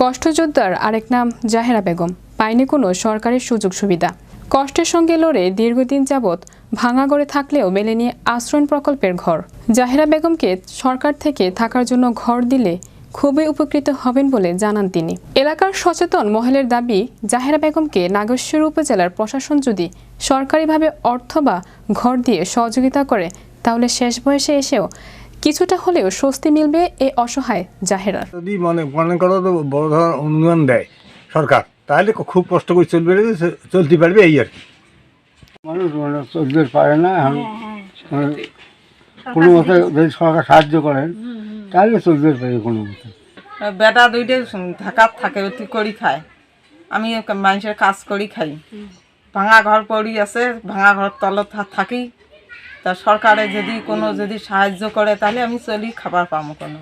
কষ্টযোদ্ধার আরেক নাম জাহেরা বেগম। পায়নি কোনো সরকারি সুযোগ সুবিধা। কষ্টের সঙ্গে লড়ে দীর্ঘদিন যাবৎ ভাঙা গড়ে থাকলেও মেলেনি আশ্রয়ণ প্রকল্পের ঘর। জাহেরা বেগমকে সরকার থেকে থাকার জন্য ঘর দিলে খুবই উপকৃত হবেন বলে জানান তিনি। এলাকার সচেতন মহলের দাবি, জাহেরা বেগমকে নাগেশ্বর উপজেলার প্রশাসন যদি সরকারিভাবে অর্থ বা ঘর দিয়ে সহযোগিতা করে, তাহলে শেষ বয়সে এসেও কিছুটা হলেও স্বস্তি মিলবে এই অসহায় জাহেরার। যদি মনে মনে করো তো বড় ধরনের অনুদান দেয় সরকার তাহলে খুব কষ্ট করে চলবে চলতে পারবে এই আর কি। মানুষ মানে চলতে পারে না এখন মানে কোনো মতে যদি সরকার সাহায্য করেন তাহলে চলতে পারে কোনো মতে। বেটা দুইটে ঢাকাত থাকে অতি করি খায়। আমি মানুষের কাজ করি খাই। ভাঙা ঘর পড়ি আছে ভাঙা ঘর তলত থাকি তা সরকারে যদি কোনো যদি সাহায্য করে তাহলে আমি চলি খাবার পাবো কোনো।